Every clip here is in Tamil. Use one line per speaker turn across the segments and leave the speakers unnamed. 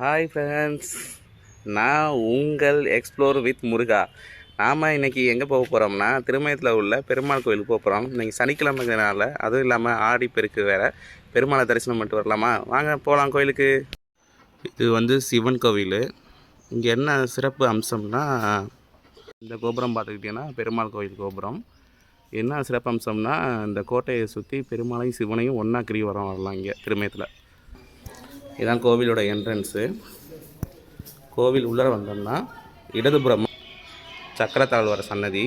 ஹாய் ஃப்ரெண்ட்ஸ் நான் உங்கள் எக்ஸ்ப்ளோர் வித் முருகா. நாம் இன்றைக்கி எங்கே போக போகிறோம்னா திருமயத்தில் உள்ள பெருமாள் கோயிலுக்கு போக போகிறோம் இன்றைக்கி சனிக்கிழமைங்கிறனால அதுவும் இல்லாமல் ஆடி பெருக்கு வேறு. பெருமாளை தரிசனம் பண்ணிட்டு வரலாமா? வாங்க போகலாம் கோயிலுக்கு. இது வந்து சிவன் கோவில். இங்கே என்ன சிறப்பு அம்சம்னா இந்த கோபுரம் பார்த்துக்கிட்டிங்கன்னா பெருமாள் கோயில் கோபுரம். என்ன சிறப்பு அம்சம்னா இந்த கோட்டையை சுற்றி பெருமாளையும் சிவனையும் ஒன்றா கிரிவலம் வரலாம் இங்கே திருமயத்தில். இதான் கோவிலோட என்ட்ரன்ஸு கோவில் உள்ளே வந்தோம்னா இடதுபுறம் சக்கரத்தாழ்வார சன்னதி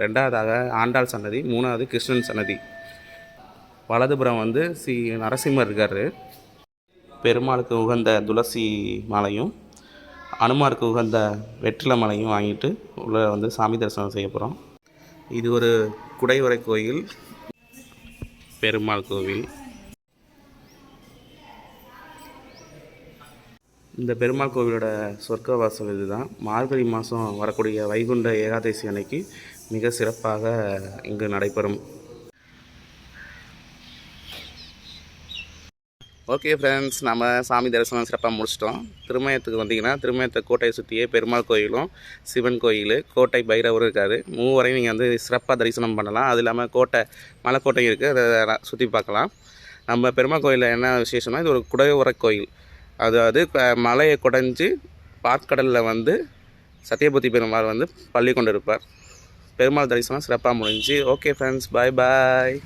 ரெண்டாவதாக ஆண்டாள் சன்னதி மூணாவது கிருஷ்ணன் சன்னதி. வலதுபுறம் வந்து ஸ்ரீ நரசிம்மர் இருக்கார். பெருமாளுக்கு உகந்த துளசி மாலையும் அனுமாருக்கு உகந்த வெற்றிலை மலையும் வாங்கிட்டு உள்ளே வந்து சாமி தரிசனம் செய்ய போகிறோம் இது ஒரு குடைவரை கோயில் பெருமாள் கோவில். இந்த பெருமாள் கோவிலோட சொர்க்க வாசல் இதுதான். மார்கழி மாதம் வரக்கூடிய வைகுண்ட ஏகாதசி அன்னைக்கு மிக சிறப்பாக இங்கு நடைபெறும். ஓகே ஃப்ரெண்ட்ஸ் நம்ம சாமி தரிசனம் சிறப்பாக முடிச்சிட்டோம். திருமயத்துக்கு வந்தீங்கன்னா திருமயத்தை கோட்டையை சுற்றியே பெருமாள் கோயிலும் சிவன் கோயில் கோட்டை பைரவரும் இருக்காது மூவரையும் நீங்கள் வந்து சிறப்பாக தரிசனம் பண்ணலாம். அது இல்லாமல் கோட்டை மலைக்கோட்டையும் இருக்குது அதை சுற்றி பார்க்கலாம். நம்ம பெருமாள் கோயிலில் என்ன விசேஷம்னா இது ஒரு குடையுற கோயில். அதாவது இப்போ மலையை குடைஞ்சி பாற்கடலில் வந்து சத்தியபுத்தி பெருமாள் வந்து பள்ளி கொண்டு இருப்பார் பெருமாள் தரிசனம் சிறப்பாக முடிஞ்சு. ஓகே ஃப்ரெண்ட்ஸ் பாய் பாய்